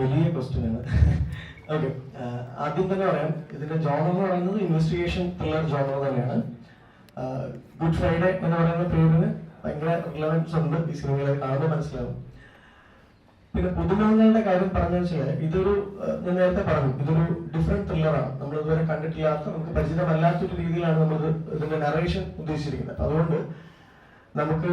വലിയ ക്വസ്റ്റ്യൻ ആണ്. ഓക്കെ ആദ്യം തന്നെ പറയാം ഇതിന്റെ ജോണർ എന്ന് പറയുന്നത് ഇൻവെസ്റ്റിഗേഷൻ ത്രില്ലർ ജോണർ തന്നെയാണ്. ഗുഡ് ഫ്രൈഡേ എന്ന് പറയുന്ന പേരിന് ഭയങ്കര റിലവൻസ് ഉണ്ട് ഈ സിനിമകളെ കാണുമ്പോൾ മനസ്സിലാവും. പിന്നെ പുതുമുഖങ്ങളുടെ കാര്യം പറഞ്ഞു വെച്ചാൽ ഇതൊരു ഞാൻ നേരത്തെ പറഞ്ഞു ഇതൊരു ഡിഫറെന്റ് ത്രില്ലറാണ് നമ്മൾ ഇതുവരെ കണ്ടിട്ടില്ലാത്ത നമുക്ക് പരിചിതമല്ലാത്തൊരു രീതിയിലാണ് നമ്മൾ ഇതിന്റെ നറേഷൻ ഉദ്ദേശിച്ചിരിക്കുന്നത്. അതുകൊണ്ട് നമുക്ക്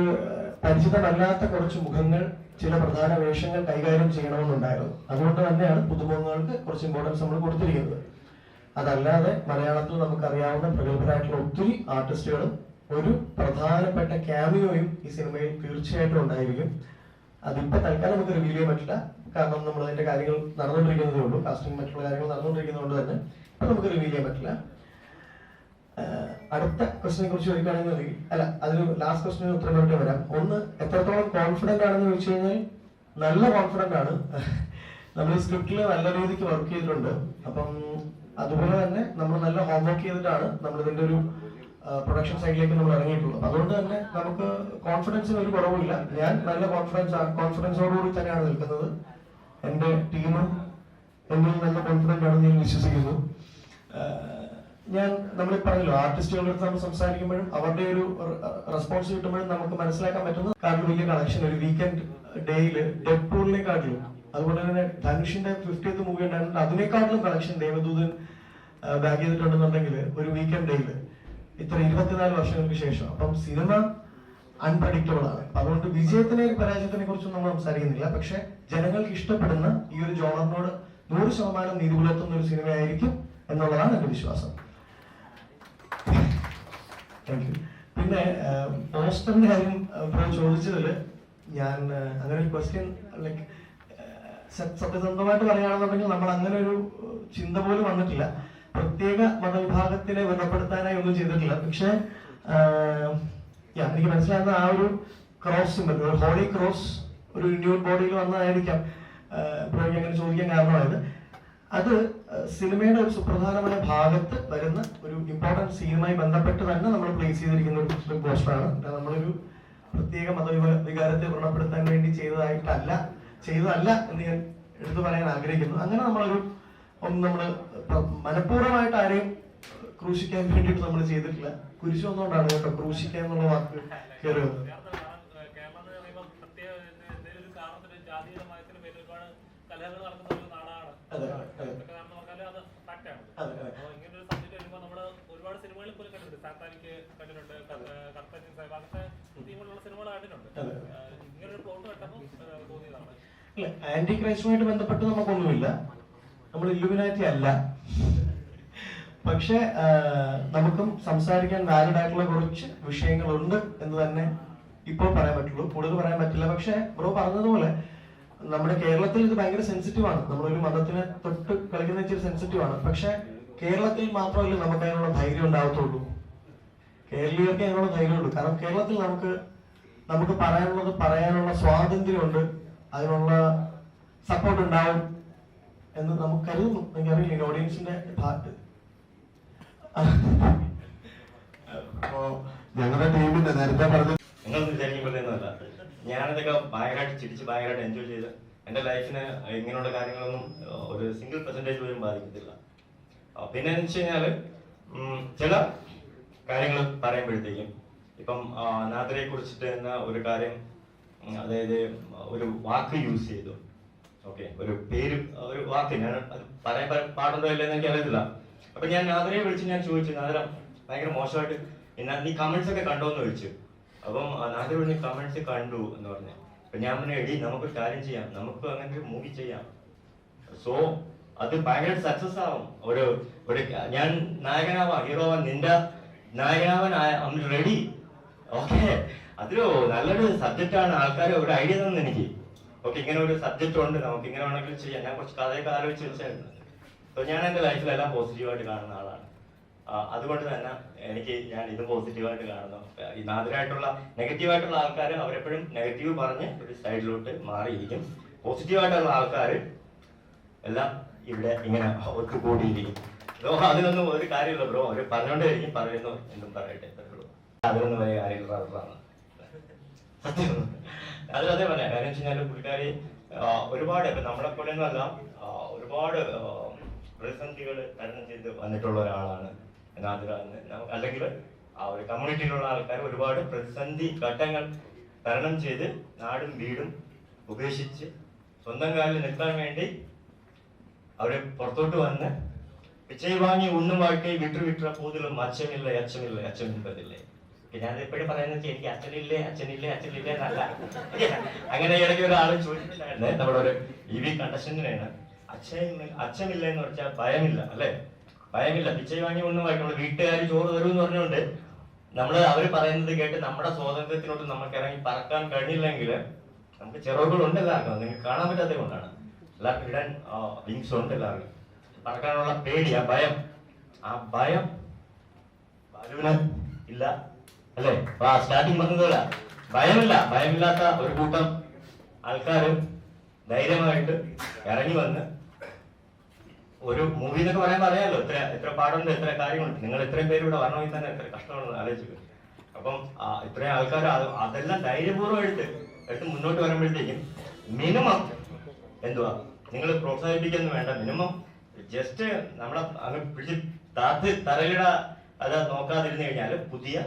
പരിചിതമല്ലാത്ത കുറച്ച് മുഖങ്ങൾ ചില പ്രധാന വേഷങ്ങൾ കൈകാര്യം ചെയ്യണമെന്നുണ്ടായിരുന്നു. അതുകൊണ്ട് തന്നെയാണ് പുതുമുഖങ്ങൾക്ക് കുറച്ച് ഇമ്പോർട്ടൻസ് നമ്മൾ കൊടുത്തിരിക്കുന്നത്. അതല്ലാതെ മലയാളത്തിൽ നമുക്കറിയാവുന്ന പ്രഗത്ഭരായിട്ടുള്ള ഒത്തിരി ആർട്ടിസ്റ്റുകളും ഒരു പ്രധാനപ്പെട്ട ക്യാമിയോയും ഈ സിനിമയിൽ തീർച്ചയായിട്ടും ഉണ്ടായിരിക്കും. അതിപ്പോ തൽക്കാലം നമുക്ക് റിവീൽ ചെയ്യാൻ പറ്റില്ല. കാരണം നമ്മൾ അതിന്റെ കാര്യങ്ങൾ നടന്നുകൊണ്ടിരിക്കുന്നതേ ഉള്ളൂ. കാസ്റ്റിംഗ് മറ്റുള്ള കാര്യങ്ങൾ നടന്നുകൊണ്ടിരിക്കുന്നതുകൊണ്ട് തന്നെ ഇപ്പൊ നമുക്ക് റിവീൽ ചെയ്യാൻ പറ്റില്ല അടുത്ത ക്വസ്റ്റിനെ കുറിച്ച് ചോദിക്കുകയാണെങ്കിൽ അല്ല അതിന് ലാസ്റ്റ് ക്വസ്റ്റിന് ഉത്തരം പറഞ്ഞിട്ട് വരാം. ഒന്ന് എത്രത്തോളം കോൺഫിഡന്റ് ആണെന്ന് ചോദിച്ചു കഴിഞ്ഞാൽ നല്ല കോൺഫിഡന്റ് ആണ്. നമ്മൾ സ്ക്രിപ്റ്റിൽ നല്ല രീതിക്ക് വർക്ക് ചെയ്തിട്ടുണ്ട്. അപ്പം അതുപോലെ തന്നെ നമ്മൾ നല്ല ഹോംവർക്ക് ചെയ്തിട്ടാണ് നമ്മൾ ഇതിന്റെ ഒരു പ്രൊഡക്ഷൻ സൈഡിലേക്ക് നമ്മൾ ഇറങ്ങിയിട്ടുള്ളത്. അതുകൊണ്ട് തന്നെ നമുക്ക് കോൺഫിഡൻസിന് ഒരു കുറവുമില്ല. ഞാൻ നല്ല കോൺഫിഡൻസ് കോൺഫിഡൻസോടുകൂടി തന്നെയാണ് നിൽക്കുന്നത്. എന്റെ ടീമും എന്നിൽ നല്ല കോൺഫിഡന്റ് ആണെന്ന് ഞാൻ വിശ്വസിക്കുന്നു. ഞാൻ നമ്മൾ പറഞ്ഞല്ലോ ആർട്ടിസ്റ്റുകളുടെ അടുത്ത് നമ്മൾ സംസാരിക്കുമ്പോഴും അവരുടെ ഒരു റെസ്പോൺസ് കിട്ടുമ്പോഴും നമുക്ക് മനസ്സിലാക്കാൻ പറ്റുന്നത് കാരണം വലിയ കളക്ഷൻ ഒരു വീക്കെൻഡ് ഡേയിൽ ഡെഡ് പൂളിനെക്കാട്ടിലും അതുപോലെ തന്നെ ധനുഷിന്റെ ഫിഫ്റ്റീത്ത് മൂവി ഉണ്ടായിരുന്നു അതിനേക്കാട്ടിലും കളക്ഷൻ ദേവദൂതൻ ബാഗ് ചെയ്തിട്ടുണ്ടെന്നുണ്ടെങ്കിൽ ഒരു വീക്കെൻഡ് ഡേയിൽ ഇത്ര ഇരുപത്തിനാല് വർഷങ്ങൾക്ക് ശേഷം. അപ്പം സിനിമ അൺപ്രഡിക്റ്റബിൾ ആണ്. അതുകൊണ്ട് വിജയത്തിനെ പരാജയത്തിനെ കുറിച്ചൊന്നും നമ്മൾ സംസാരിക്കുന്നില്ല. പക്ഷെ ജനങ്ങൾക്ക് ഇഷ്ടപ്പെടുന്ന ഈ ഒരു ജോണറിനോട് നൂറ് ശതമാനം നീതി പുലർത്തുന്ന ഒരു സിനിമയായിരിക്കും എന്നുള്ളതാണ് എന്റെ വിശ്വാസം. പിന്നെ പോസ്റ്ററിന്റെ കാര്യം ഇപ്പോൾ ചോദിച്ചതിൽ ഞാൻ അങ്ങനെ ഒരു ക്വസ്റ്റ്യൻ ലൈക്ക് സത്യസന്ധമായിട്ട് പറയുകയാണെന്നുണ്ടെങ്കിൽ നമ്മൾ അങ്ങനെ ഒരു ചിന്ത പോലും വന്നിട്ടില്ല. പ്രത്യേക മതവിഭാഗത്തിനെ ബന്ധപ്പെടുത്താനായി ഒന്നും ചെയ്തിട്ടില്ല. പക്ഷേ എനിക്ക് മനസ്സിലാകുന്ന ആ ഒരു ക്രോസ് സിമ്പിൾ ഹോളി ക്രോസ് ഒരു ഇന്ത്യൻ ബോഡിയിൽ വന്നതായിരിക്കാം അങ്ങനെ ചോദിക്കാൻ കാരണമായത്. അത് സിനിമയുടെ ഒരു സുപ്രധാനമായ ഭാഗത്ത് വരുന്ന ഒരു ഇമ്പോർട്ടന്റ് സീനുമായി ബന്ധപ്പെട്ട് തന്നെ നമ്മൾ പ്ലേസ് ചെയ്തിരിക്കുന്ന ഒരു പോസ്റ്ററാണ് നമ്മളൊരു പ്രത്യേക മതവിക- വികാരത്തെ വ്രണപ്പെടുത്താൻ വേണ്ടി ചെയ്തതായിട്ടല്ല ചെയ്തതല്ല എന്ന് ഞാൻ എടുത്തു പറയാൻ ആഗ്രഹിക്കുന്നു. അങ്ങനെ നമ്മളൊരു നമ്മൾ മനഃപൂർവമായിട്ട് ആരെയും ക്രൂശിക്കാൻ വേണ്ടിയിട്ട് നമ്മൾ ചെയ്തിട്ടില്ല. കുരിശു വന്നുകൊണ്ടാണ് കേട്ടോ ക്രൂശിക്കുക എന്നുള്ള വാക്ക് കയറി വന്നത്. കേരളം എന്ന് പറയുമ്പോൾ പ്രത്യേക എന്തെങ്കിലും ഒരു കാരണത്തിന് ജാതിയുടെ മതത്തിന് പേരിൽ ഒരുപാട് കലഹങ്ങൾ നടക്കുന്ന ഒരു നാടാണ് അതെ, അതെ. ഇതൊക്കെ കാരണം പറഞ്ഞാൽ അത് ഫാക്റ്റാണ് അതെ, അതെ. അപ്പോൾ ഇങ്ങനെ ഒരു സബ്ജക്ട് വരുമ്പോൾ നമ്മൾ ഒരുപാട് സിനിമകളിൽ പോലും കണ്ടിട്ടുണ്ട് സാത്താനിക്ക് കണ്ടിട്ടുണ്ട് കർത്തജൻ സാഹിബ്. അങ്ങനത്തെ തീമുള്ള സിനിമകൾ കണ്ടിട്ടുണ്ട്. ഇങ്ങനൊരു പ്ലോട്ട് കണ്ടപ്പോൾ തോന്നിയതാണ്. ഇല്ല ആന്റി ക്രൈസ്റ്റുമായിട്ട് ബന്ധപ്പെട്ട് നമുക്കൊന്നുമില്ല. നമ്മൾ ഇല്ലുമിനാറ്റി അല്ല. പക്ഷെ നമുക്കും സംസാരിക്കാൻ വാലിഡ് ആയിട്ടുള്ള കുറച്ച് വിഷയങ്ങളുണ്ട് എന്ന് തന്നെ ഇപ്പോൾ പറയാൻ പറ്റുള്ളൂ. കൂടുതൽ പറയാൻ പറ്റില്ല. പക്ഷെ ബ്രോ പറഞ്ഞതുപോലെ നമ്മുടെ കേരളത്തിൽ ഇത് ഭയങ്കര സെൻസിറ്റീവ് ആണ്. നമ്മളൊരു മതത്തിനെ തൊട്ട് കളിക്കുന്ന ഇച്ചിരി സെൻസിറ്റീവ് ആണ്. പക്ഷെ കേരളത്തിൽ മാത്രമല്ല നമുക്ക് അതിനുള്ള ധൈര്യം ഉണ്ടാവത്തുള്ളൂ കേരളീയർക്ക് ഞങ്ങളുടെ ധൈര്യമുണ്ട് കാരണം കേരളത്തിൽ നമുക്ക് നമുക്ക് പറയാനുള്ളത് പറയാനുള്ള സ്വാതന്ത്ര്യമുണ്ട്. അതിനുള്ള സപ്പോർട്ട് ഉണ്ടാവും എന്ന് നമുക്ക് കരുതുന്നു. എനിക്കറിയില്ല ഓഡിയൻസിന്റെ ഭാഗത്ത് അപ്പോ ഞങ്ങളുടെ ടീമിന്റെ നേരത്തെ പറഞ്ഞു നിങ്ങൾ വിചാരിക്കുമ്പോഴത്തേന്നല്ല ഞാനിതൊക്കെ ഭയങ്കരമായിട്ട് ചിരിച്ച് ഭയങ്കരമായിട്ട് എൻജോയ് ചെയ്ത് എന്റെ ലൈഫിന് ഇങ്ങനെയുള്ള കാര്യങ്ങളൊന്നും ഒരു സിംഗിൾ പെർസെന്റേജ് പോലും ബാധിക്കത്തില്ല. പിന്നെ എന്ന് വെച്ച് കഴിഞ്ഞാൽ ചില കാര്യങ്ങൾ പറയുമ്പോഴത്തേക്കും ഇപ്പം നാദരയെ കുറിച്ചിട്ട് തന്നെ ഒരു കാര്യം അതായത് ഒരു വാക്ക് യൂസ് ചെയ്തു. ഓക്കെ ഒരു പേര് ഒരു വാക്ക് ഞാൻ പറയാൻ പാടുണ്ടോ ഇല്ലെന്ന് എനിക്ക് അറിയത്തില്ല അപ്പൊ ഞാൻ നാദരയെ വിളിച്ച് ഞാൻ ചോദിച്ചു നാദര ഭയങ്കര മോശമായിട്ട് എന്നാ നീ കമന്റ്സ് ഒക്കെ കണ്ടോ എന്ന് ചോദിച്ചു. അപ്പം നാദര വിളിച്ച് കമന്റ്സ് കണ്ടു എന്ന് പറഞ്ഞു. അപ്പൊ ഞാൻ പറഞ്ഞു എടി നമുക്ക് കാര്യം ചെയ്യാം. നമുക്ക് അങ്ങനെ ഒരു മൂവി ചെയ്യാം. സോ അത് ഭയങ്കര സക്സസ് ആവും. ഒരു ഒരു ഞാൻ നായകനാവാം ഹീറോ ആവാം നിന്റെ നായകനാവാൻ ഐ റെഡി. ഓക്കെ. അതൊരു നല്ലൊരു സബ്ജക്റ്റ് ആണ് ആൾക്കാർ ഒരു ഐഡിയ തന്നെ എനിക്ക്. ഓക്കെ ഇങ്ങനെ ഒരു സബ്ജക്റ്റ് ഉണ്ട്. നമുക്ക് ഇങ്ങനെ വേണമെങ്കിൽ ചെയ്യാം. ഞാൻ കുറച്ച് കഥയൊക്കെ ആലോചിച്ച് വെച്ചായിരുന്നു. സോ ഞാൻ എന്റെ ലൈഫിലെല്ലാം പോസിറ്റീവായിട്ട് കാണുന്ന ആളാണ്. അതുകൊണ്ട് തന്നെ എനിക്ക് ഞാൻ ഇത് പോസിറ്റീവായിട്ട് കാണുന്നു. ഈ നാദിരായിട്ടുള്ള നെഗറ്റീവായിട്ടുള്ള ആൾക്കാർ അവരെപ്പോഴും നെഗറ്റീവ് പറഞ്ഞ് ഒരു സൈഡിലോട്ട് മാറിയിരിക്കും. പോസിറ്റീവായിട്ടുള്ള ആൾക്കാർ എല്ലാം ഇവിടെ ഇങ്ങനെ ഒത്തുകൂടിയിരിക്കും. ബ്രോ അതിനൊന്നും ഒരു കാര്യമില്ല ബ്രോ. അവർ കഴിഞ്ഞു പറയുന്നു എന്നും പറയട്ടെ. അതിനൊന്നും വലിയ കാര്യമില്ല റബ്ബറാണ് സത്യം. അത് അതേ പറയാം കാര്യം വെച്ച് കഴിഞ്ഞാൽ പുള്ളിക്കാരി ഒരുപാട് ഇപ്പൊ നമ്മളെ പോലെ അല്ല ഒരുപാട് പ്രതിസന്ധികൾ തരണം ചെയ്ത് വന്നിട്ടുള്ള ഒരാളാണ് അല്ലെങ്കിൽ ആ ഒരു കമ്മ്യൂണിറ്റിയിലുള്ള ആൾക്കാർ ഒരുപാട് പ്രതിസന്ധി ഘട്ടങ്ങൾ തരണം ചെയ്ത് നാടും വീടും ഉപേക്ഷിച്ച് സ്വന്തം കാലിൽ നിൽക്കാൻ വേണ്ടി അവർ പുറത്തോട്ട് വന്ന് വാങ്ങി ഉണ്ണും വാട്ടി വിട്ടു വിട്ട പോതിലും അച്ഛനില്ല അച്ഛനില്ല അച്ഛനിപ്പതില്ലേ പിന്നെ അത് എപ്പോഴും പറയുന്നത് എനിക്ക് അച്ഛനില്ലേ അച്ഛനില്ലേ അച്ഛനില്ലേ എന്നല്ല. അങ്ങനെ ഇടയ്ക്ക് ഒരാൾ ചോദിച്ചിട്ടുണ്ടായിരുന്നേ. നമ്മുടെ ഒരു ഇ വി കണ്ടസ്റ്റന്റിനാണ് അച്ഛനില്ല അച്ഛനില്ല എന്ന് വെച്ചാൽ ഭയമില്ല അല്ലെ? ഭയമില്ല. വാങ്ങി ഒന്നും വായിക്കണം വീട്ടുകാർ ചോറ് തരും എന്ന് പറഞ്ഞുകൊണ്ട് നമ്മൾ അവർ പറയുന്നത് കേട്ട് നമ്മുടെ സ്വാതന്ത്ര്യത്തിലോട്ട് നമുക്ക് ഇറങ്ങി പറക്കാൻ കഴിഞ്ഞില്ലെങ്കിൽ നമുക്ക് ചെറുകൾ ഉണ്ട് എല്ലാവർക്കും. നിങ്ങൾക്ക് കാണാൻ പറ്റാത്തത് കൊണ്ടാണ്. എല്ലാവർക്കും ഇടാൻ വിങ്സ് ഉണ്ട് എല്ലാവർക്കും. പറക്കാനുള്ള പേടി ആ ഭയം. ആ ഭയം ബാലുവിന് ഇല്ല അല്ലേ? സ്റ്റാർട്ടിങ് പറഞ്ഞതല്ല ഭയമില്ല ഭയമില്ലാത്ത ഒരു കൂട്ടം ആൾക്കാർ ധൈര്യമായിട്ട് ഇറങ്ങി വന്ന് ഒരു മൂവി എന്നൊക്കെ പറയാൻ അറിയാമല്ലോ എത്ര എത്ര പാടുണ്ട് എത്ര കാര്യങ്ങളുണ്ട്. നിങ്ങൾ ഇത്രയും പേര് ഇവിടെ വരണമെങ്കിൽ തന്നെ എത്ര കഷ്ടമാണെന്ന് ആലോചിക്കുക. അപ്പം ഇത്രയും ആൾക്കാർ അതെല്ലാം ധൈര്യപൂർവം എടുത്ത് എടുത്ത് മുന്നോട്ട് വരുമ്പോഴത്തേക്കും മിനിമം എന്തുവാ? നിങ്ങൾ പ്രോത്സാഹിപ്പിക്കുന്നു വേണ്ട. മിനിമം ജസ്റ്റ് നമ്മളെ അങ്ങ് പിടിച്ച് താത്ത് തറയിട അത് നോക്കാതിരുന്നു കഴിഞ്ഞാൽ പുതിയ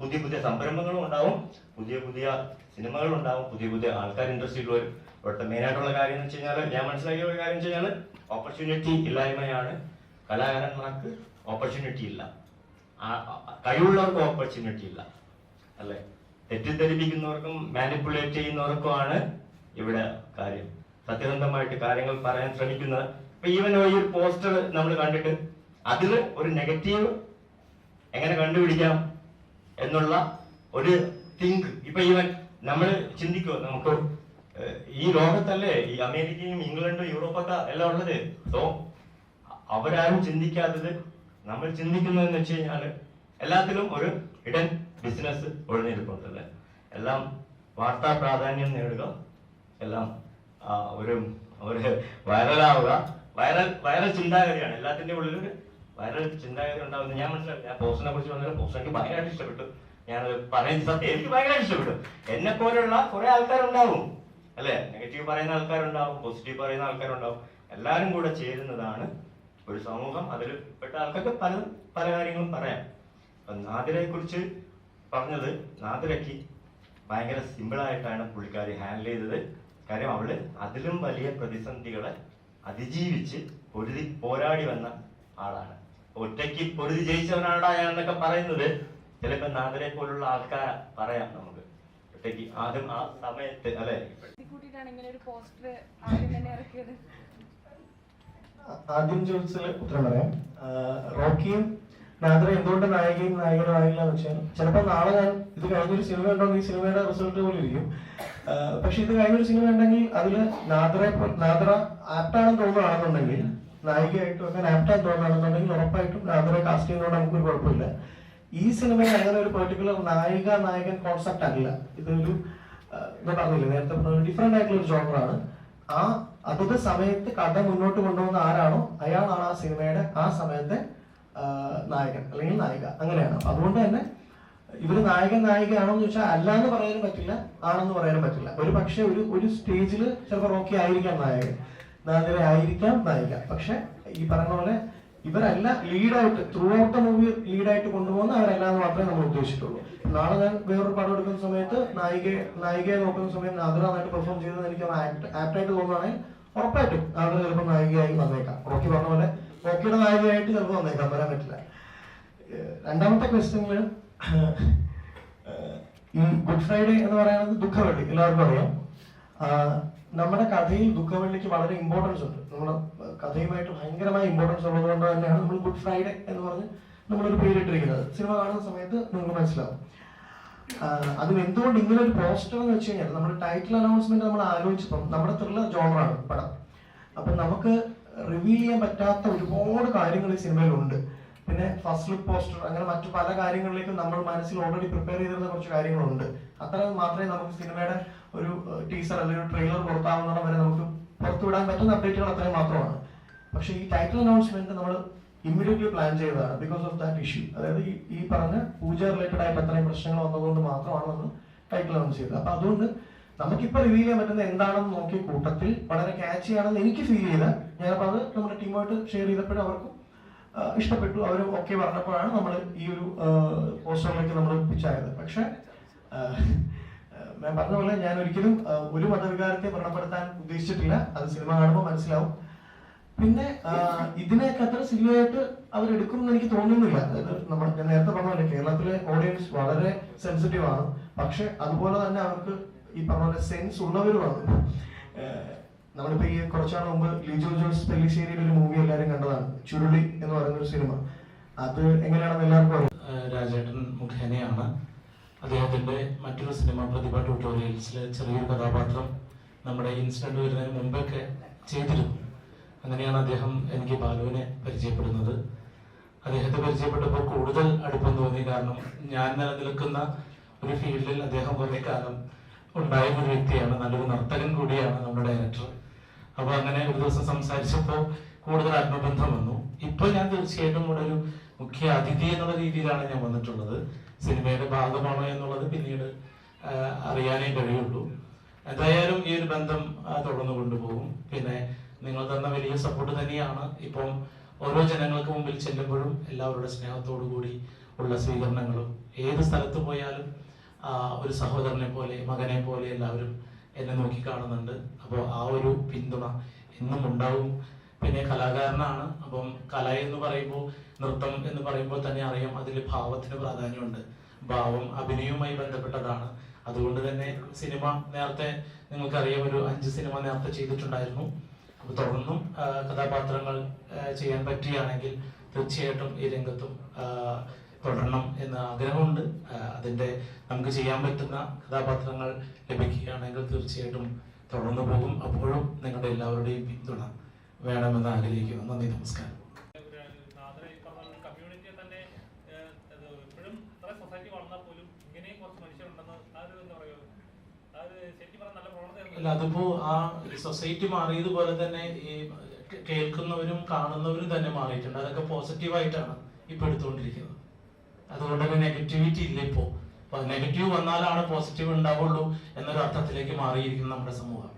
പുതിയ പുതിയ സംരംഭങ്ങളും ഉണ്ടാവും പുതിയ പുതിയ സിനിമകളും ഉണ്ടാവും പുതിയ പുതിയ ആൾക്കാർ ഇൻട്രസ്റ്റിൽ വരും ഇവിടുത്തെ മെയിൻ ആയിട്ടുള്ള കാര്യം എന്ന് വെച്ച് കഴിഞ്ഞാൽ ഞാൻ മനസ്സിലാക്കിയ ഒരു കാര്യം വെച്ച് കഴിഞ്ഞാൽ ഓപ്പർച്യൂണിറ്റി ഇല്ലായ്മയാണ്. കലാകാരന്മാർക്ക് ഓപ്പർച്യൂണിറ്റി ഇല്ല. കഴിവുള്ളവർക്ക് ഓപ്പർച്യൂണിറ്റി ഇല്ല. അല്ലേ? തെറ്റിദ്ധരിപ്പിക്കുന്നവർക്കും മാനിപ്പുലേറ്റ് ചെയ്യുന്നവർക്കുമാണ് ഇവിടെ കാര്യം. സത്യസന്ധമായിട്ട് കാര്യങ്ങൾ പറയാൻ ശ്രമിക്കുന്നത് ഇപ്പൊ ഈവൻ ഈ ഒരു പോസ്റ്റർ നമ്മൾ കണ്ടിട്ട് അതിൽ ഒരു നെഗറ്റീവ് എങ്ങനെ കണ്ടുപിടിക്കാം എന്നുള്ള ഒരു തിങ്ക് ഇപ്പൊ ഈവൻ നമ്മൾ ചിന്തിക്കുക നമുക്ക് ഈ ലോകത്തല്ലേ ഈ അമേരിക്കയും ഇംഗ്ലണ്ടും യൂറോപ്പൊക്കെ എല്ലാം ഉള്ളത്? സോ അവരാരും ചിന്തിക്കാത്തത് നമ്മൾ ചിന്തിക്കുന്നതെന്ന് വെച്ച് കഴിഞ്ഞാൽ എല്ലാത്തിലും ഒരു ഇടൻ ബിസിനസ് ഒഴിഞ്ഞിരിപ്പുണ്ടല്ലേ എല്ലാം വാർത്താ പ്രാധാന്യം നേടുക എല്ലാം ഒരു ഒരു വൈറലാവുക വൈറൽ വൈറൽ ചിന്താഗതിയാണ്. എല്ലാത്തിന്റെ ഉള്ളിൽ ഒരു വൈറൽ ചിന്താഗതി ഉണ്ടാവുന്നത് ഞാൻ മനസ്സിലാക്കി ആ പോസ്റ്റിനെ കുറിച്ച് പറഞ്ഞാൽ പോസ്റ്റ് എനിക്ക് ഭയങ്കരമായിട്ട് ഇഷ്ടപ്പെട്ടു. ഞാനത് പറയുന്ന സത്യം എനിക്ക് ഭയങ്കരമായിട്ട് ഇഷ്ടപ്പെട്ടു. എന്നെ പോലെയുള്ള കുറെ ആൾക്കാരുണ്ടാവും. അല്ലെ? നെഗറ്റീവ് പറയുന്ന ആൾക്കാരുണ്ടാവും പോസിറ്റീവ് പറയുന്ന ആൾക്കാരുണ്ടാവും. എല്ലാവരും കൂടെ ചേരുന്നതാണ് ഒരു സമൂഹം. അതിൽ പെട്ട ആൾക്കാർക്ക് പല പല കാര്യങ്ങളും പറയാം. അപ്പൊ നാദിരയെ കുറിച്ച് പറഞ്ഞത് നാദിരയ്ക്ക് ഭയങ്കര സിമ്പിളായിട്ടാണ് പുള്ളിക്കാരി ഹാൻഡിൽ ചെയ്തത്. കാര്യം അവൾ അതിലും വലിയ പ്രതിസന്ധികളെ അതിജീവിച്ച് പൊരുതി പോരാടി വന്ന ആളാണ്. ഒറ്റയ്ക്ക് പൊരുതി ജയിച്ചവനാണ് അയാൾ എന്നൊക്കെ പറയുന്നത് ചിലപ്പോ നാഥനെ പോലുള്ള ആൾക്കാർ പറയാം നമുക്ക്. ഒറ്റയ്ക്ക് ആദ്യം ആ സമയത്ത് അല്ലെ? കൂട്ടിയിട്ടാണ് ഇങ്ങനെ ഒരു പോസ്റ്റർ ആദ്യം ചോദിച്ചതിൽ ഉത്തരം പറയാം. റോക്കിയും നാദ്ര എന്തുകൊണ്ട് നായികയും നായകനും ആയില്ല എന്ന് വെച്ചാൽ ചിലപ്പോൾ നാളെ ഞാൻ ഇത് കഴിഞ്ഞൊരു സിനിമ ഉണ്ടോ ഈ സിനിമയുടെ റിസൾട്ട് പോലും ഇരിക്കും. പക്ഷെ ഇത് കഴിഞ്ഞൊരു സിനിമ ഉണ്ടെങ്കിൽ അതിൽ നാദ്രയെ പോ- നാദ്ര ആപ്റ്റാണെന്ന് തോന്നുകയാണെന്നുണ്ടെങ്കിൽ നായികയായിട്ടും അങ്ങനെ ആപ്റ്റാന്ന് തോന്നുകയാണെന്നുണ്ടെങ്കിൽ ഉറപ്പായിട്ടും നാദ്രയെ കാസ്റ്റ് ചെയ്യുന്നതുകൊണ്ട് നമുക്കൊരു കുഴപ്പമില്ല. ഈ സിനിമയിൽ അങ്ങനെ ഒരു പെർട്ടിക്കുലർ നായിക നായകൻ കോൺസെപ്റ്റ് അല്ല. ഇതൊരു ഞാൻ പറഞ്ഞില്ലേ നേരത്തെ പറഞ്ഞ ഡിഫറെന്റ് ആയിട്ടുള്ള ഒരു ജോണറാണ് ആ അതത് സമയത്ത് കഥ മുന്നോട്ട് കൊണ്ടുപോകുന്ന ആരാണോ അയാളാണ് ആ സിനിമയുടെ ആ സമയത്തെ നായകൻ അല്ലെങ്കിൽ നായിക. അങ്ങനെയാണ്. അതുകൊണ്ട് തന്നെ ഇവർ നായകൻ നായികയാണോ എന്ന് ചോദിച്ചാൽ അല്ല എന്ന് പറയാനും പറ്റില്ല ആണെന്ന് പറയാനും പറ്റില്ല. ഒരു പക്ഷെ ഒരു ഒരു സ്റ്റേജിൽ ചിലപ്പോൾ റോക്കി ആയിരിക്കാം നായകൻ. നായകരെ ആയിരിക്കാം നായിക. പക്ഷെ ഈ പറഞ്ഞ പോലെ ഇവരല്ല ലീഡായിട്ട് ത്രൂ ഔട്ട് ദ മൂവി ലീഡായിട്ട് കൊണ്ടുപോകുന്ന അവരല്ല എന്ന് മാത്രമേ നമ്മൾ ഉദ്ദേശിച്ചിട്ടുള്ളൂ. നാളെ ഞാൻ വേറൊരു പടം എടുക്കുന്ന സമയത്ത് നായികയെ നായികയെ നോക്കുന്ന സമയത്ത് നാദിര നന്നായിട്ട് പെർഫോം ചെയ്തത് എനിക്ക് ആപ്റ്റായിട്ട് തോന്നുകയാണെങ്കിൽ ഉറപ്പായിട്ടും നാദിര ചിലപ്പോൾ നായികയായി വന്നേക്കാം. റോക്കി പറഞ്ഞ പോലെ റോക്കിയുടെ നായികയായിട്ട് ചിലപ്പോൾ വന്നേക്കാം വരാൻ പറ്റില്ല. രണ്ടാമത്തെ ക്വസ്റ്റ്യനിൽ ഈ ഗുഡ് ഫ്രൈഡേ എന്ന് പറയുന്നത് ദുഃഖവെള്ളി എല്ലാവർക്കും അറിയാം. നമ്മുടെ കഥയിൽ ദുഃഖവെള്ളിക്ക് വളരെ ഇമ്പോർട്ടൻസ് ഉണ്ട്. നമ്മുടെ കഥയുമായിട്ട് ഭയങ്കരമായ ഇമ്പോർട്ടൻസ് ഉള്ളത് കൊണ്ട് തന്നെയാണ് നമ്മൾ ഗുഡ് ഫ്രൈഡേ എന്ന് പറഞ്ഞ് നമ്മളൊരു പേരിട്ടിരിക്കുന്നത്. സിനിമ കാണുന്ന സമയത്ത് നിങ്ങൾക്ക് മനസ്സിലാവും. അതും എന്തുകൊണ്ട് ഇങ്ങനെ ഒരു പോസ്റ്റർ എന്ന് വെച്ച് കഴിഞ്ഞാൽ നമ്മുടെ ടൈറ്റിൽ അനൗൺസ്മെന്റ് നമ്മൾ ആലോചിച്ചപ്പം നമ്മുടെ ത്രില്ലർ ജോണറാണ് പടം. അപ്പൊ നമുക്ക് റിവീൽ ചെയ്യാൻ പറ്റാത്ത ഒരുപാട് കാര്യങ്ങൾ ഈ സിനിമയിലുണ്ട് പിന്നെ ഫസ്റ്റ് ലുക്ക് പോസ്റ്റർ അങ്ങനെ മറ്റു പല കാര്യങ്ങളിലേക്കും നമ്മൾ മനസ്സിൽ ഓൾറെഡി പ്രിപ്പയർ ചെയ്തിരുന്ന കുറച്ച് കാര്യങ്ങളുണ്ട്. അത്ര മാത്രമേ നമുക്ക് സിനിമയുടെ ഒരു ടീസർ അല്ലെങ്കിൽ ഒരു ട്രെയിലർ പുറത്താവുന്ന വരെ നമുക്ക് പുറത്തുവിടാൻ പറ്റുന്ന അപ്ഡേറ്റുകൾ അത്രയും മാത്രമാണ്. പക്ഷേ ഈ ടൈറ്റിൽ അനൗൺസ്മെന്റ് നമ്മൾ ഇമ്മീഡിയറ്റ്ലി പ്ലാൻ ചെയ്തതാണ് ബിക്കോസ് ഓഫ് ദാറ്റ് ഇഷ്യൂ അതായത് ഈ ഈ പറഞ്ഞ പൂജ റിലേറ്റഡ് ആയിട്ട് അത്രയും പ്രശ്നങ്ങൾ വന്നതുകൊണ്ട് മാത്രമാണ് നമ്മൾ ടൈറ്റിൽ അനൗൺസ് ചെയ്തത്. അപ്പൊ അതുകൊണ്ട് നമുക്കിപ്പോൾ റിവീൽ ചെയ്യാൻ പറ്റുന്ന എന്താണെന്ന് നോക്കിയ കൂട്ടത്തിൽ വളരെ ക്യാച്ച് ആണെന്ന് എനിക്ക് ഫീൽ ചെയ്ത ഞാനപ്പോൾ അത് നമ്മുടെ ടീമായിട്ട് ഷെയർ ചെയ്തപ്പോഴും അവർക്കും ഇഷ്ടപ്പെട്ടു. അവർ ഓക്കെ പറഞ്ഞപ്പോഴാണ് നമ്മൾ ഈ ഒരു പോസ്റ്ററിലേക്ക് നമ്മൾ പിച്ചായത്. പക്ഷെ ഞാൻ പറഞ്ഞ പോലെ ഞാൻ ഒരിക്കലും ഒരു മതവികാരത്തെ വ്രണപ്പെടുത്താൻ ഉദ്ദേശിച്ചിട്ടില്ല. അത് സിനിമ കാണുമ്പോൾ മനസ്സിലാവും. പിന്നെ ഇതിനൊക്കെ അത്ര സിനിമയായിട്ട് അവരെടുക്കും എന്ന് എനിക്ക് തോന്നുന്നില്ല. അതായത് നമ്മൾ ഞാൻ നേരത്തെ പറഞ്ഞല്ലേ കേരളത്തിലെ ഓഡിയൻസ് വളരെ സെൻസിറ്റീവ് ആണ്. പക്ഷെ അതുപോലെ തന്നെ അവർക്ക് ഈ പറഞ്ഞ സെൻസ് ഉള്ളവരുമാണ്. നമ്മളിപ്പോ ഈ കുറച്ചാൾ മുമ്പ് ലിജോ ജോസ് പെല്ലിശ്ശേരിയുടെ ഒരു മൂവി എല്ലാവരും കണ്ടതാണ്. ചുരുളി എന്ന് പറയുന്ന ഒരു സിനിമ അത് എങ്ങനെയാണെന്ന് എല്ലാവർക്കും അറിയാം. രാജേട്ടൻ മുഖേനയാണ്. അദ്ദേഹത്തിന്റെ മറ്റൊരു സിനിമ പ്രതിഭ ട്യൂട്ടോറിയൽസിലെ ചെറിയൊരു കഥാപാത്രം നമ്മുടെ ഇൻസിഡന്റ് വരുന്നതിന് മുമ്പൊക്കെ ചെയ്തിരുന്നു. അങ്ങനെയാണ് അദ്ദേഹം എനിക്ക് ബാലുവിനെ പരിചയപ്പെടുന്നത്. അദ്ദേഹത്തെ പരിചയപ്പെട്ടപ്പോൾ കൂടുതൽ അടുപ്പം തോന്നി കാരണം ഞാൻ നിലനിൽക്കുന്ന ഒരു ഫീൽഡിൽ അദ്ദേഹം കുറേ കാലം ഉണ്ടായിരുന്ന ഒരു വ്യക്തിയാണ്. നല്ലൊരു നർത്തകൻ കൂടിയാണ് നമ്മുടെ ഡയറക്ടർ അപ്പൊ അങ്ങനെ ഒരു ദിവസം സംസാരിച്ചപ്പോൾ കൂടുതൽ ആത്മബന്ധം വന്നു. ഇപ്പൊ ഞാൻ തീർച്ചയായിട്ടും കൂടെ ഒരു മുഖ്യ അതിഥി എന്നുള്ള രീതിയിലാണ് ഞാൻ വന്നിട്ടുള്ളത്. സിനിമയുടെ ഭാഗമാണോ എന്നുള്ളത് പിന്നീട് അറിയാനേ കഴിയുള്ളൂ. എന്തായാലും ഈ ഒരു ബന്ധം തുടർന്ന് കൊണ്ടുപോകും. പിന്നെ നിങ്ങൾ തന്ന വലിയ സപ്പോർട്ട് തന്നെയാണ്. ഇപ്പം ഓരോ ജനങ്ങൾക്ക് മുമ്പിൽ ചെല്ലുമ്പോഴും എല്ലാവരുടെ സ്നേഹത്തോടു കൂടി ഉള്ള സ്വീകരണങ്ങളും. ഏത് സ്ഥലത്ത് പോയാലും ഒരു സഹോദരനെ പോലെ മകനെ പോലെ എല്ലാവരും എന്നെ നോക്കിക്കാണുന്നുണ്ട് അപ്പോൾ ആ ഒരു പിന്തുണ എന്നും ഉണ്ടാവും. പിന്നെ കലാകാരനാണ്. അപ്പം കല എന്ന് പറയുമ്പോൾ നൃത്തം എന്ന് പറയുമ്പോൾ തന്നെ അറിയാം അതിൽ ഭാവത്തിന് പ്രാധാന്യമുണ്ട്. ഭാവം അഭിനയവുമായി ബന്ധപ്പെട്ടതാണ്. അതുകൊണ്ട് തന്നെ സിനിമ നേരത്തെ നിങ്ങൾക്കറിയാം ഒരു അഞ്ച് സിനിമ നേരത്തെ ചെയ്തിട്ടുണ്ടായിരുന്നു. അപ്പോൾ തുടർന്നും കഥാപാത്രങ്ങൾ ചെയ്യാൻ പറ്റുകയാണെങ്കിൽ തീർച്ചയായിട്ടും ഈ രംഗത്തും തുടരണം എന്ന ആഗ്രഹമുണ്ട്. അതിന്റെ നമുക്ക് ചെയ്യാൻ പറ്റുന്ന കഥാപാത്രങ്ങൾ ലഭിക്കുകയാണെങ്കിൽ തീർച്ചയായിട്ടും തുടർന്നു പോകും. അപ്പോഴും നിങ്ങളുടെ എല്ലാവരുടെയും പിന്തുണ വേണമെന്ന് ആഗ്രഹിക്കുന്നു. നന്ദി നമസ്കാരം. അല്ല അതിപ്പോ ആ സൊസൈറ്റി മാറിയതുപോലെ തന്നെ ഈ കേൾക്കുന്നവരും കാണുന്നവരും തന്നെ മാറിയിട്ടുണ്ട്. അതൊക്കെ പോസിറ്റീവായിട്ടാണ് ഇപ്പൊ എടുത്തുകൊണ്ടിരിക്കുന്നത്. അതുകൊണ്ട് നെഗറ്റിവിറ്റി ഇല്ല ഇപ്പോ. നെഗറ്റീവ് വന്നാലാണ് പോസിറ്റീവ് ഉണ്ടാവുള്ളൂ എന്നൊരു അർത്ഥത്തിലേക്ക് മാറിയിരിക്കുന്നു നമ്മുടെ സമൂഹം.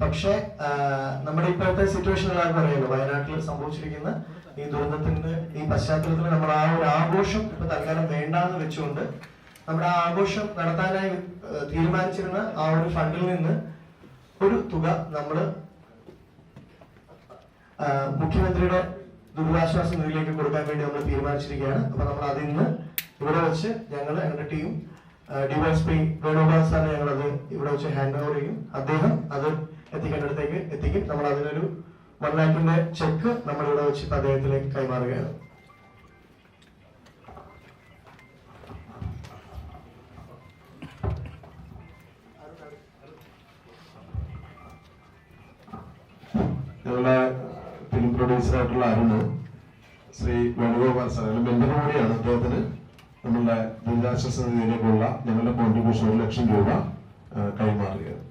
പക്ഷേ നമ്മുടെ ഇപ്പോഴത്തെ സിറ്റുവേഷൻ എല്ലാവർക്കും അറിയാലോ വയനാട്ടിൽ സംഭവിച്ചിരിക്കുന്ന ഈ ദുരന്തത്തിന്റെ ഈ പശ്ചാത്തലത്തിൽ നമ്മൾ ആ ഒരു ആഘോഷം ഇപ്പൊ തൽക്കാലം വേണ്ടാന്ന് വെച്ചുകൊണ്ട് നമ്മുടെ ആ ആഘോഷം നടത്താനായി തീരുമാനിച്ചിരുന്ന ആ ഒരു ഫണ്ടിൽ നിന്ന് ഒരു തുക നമ്മൾ മുഖ്യമന്ത്രിയുടെ ദുരിതാശ്വാസ നിധിയിലേക്ക് കൊടുക്കാൻ വേണ്ടി നമ്മൾ തീരുമാനിച്ചിരിക്കുകയാണ്. അപ്പൊ നമ്മൾ അതിൽ നിന്ന് ഇവിടെ വെച്ച് ഞങ്ങൾ ഞങ്ങളുടെ ടീം ഡിവൈഎസ്പി വേണുഗോപാൽ സാറിന് ഞങ്ങൾ അത് ഇവിടെ വെച്ച് ഹാൻഡ് ഓവർ ചെയ്യും. അദ്ദേഹം അത് എത്തിക്കേണ്ടടുത്തേക്ക് എത്തിക്കും. നമ്മൾ അതിനൊരു വൺ ലാഖിന്റെ ചെക്ക് നമ്മൾ ഇവിടെ വെച്ച് അദ്ദേഹത്തിലേക്ക് കൈമാറുകയാണ്. പ്രൊഡ്യൂസർ ആയിട്ടുള്ള അരുണ് ശ്രീ വേണുഗോപാൽ സാർ. മെമ്പർ കൂടിയാണ് അദ്ദേഹത്തിന്. നമ്മളുടെ ദുരിതാശ്വാസ നിധിയിലേക്കുള്ള ഞങ്ങളുടെ കോൺട്രിബ്യൂഷൻ ഒരു ലക്ഷം രൂപ കൈമാറുകയാണ്.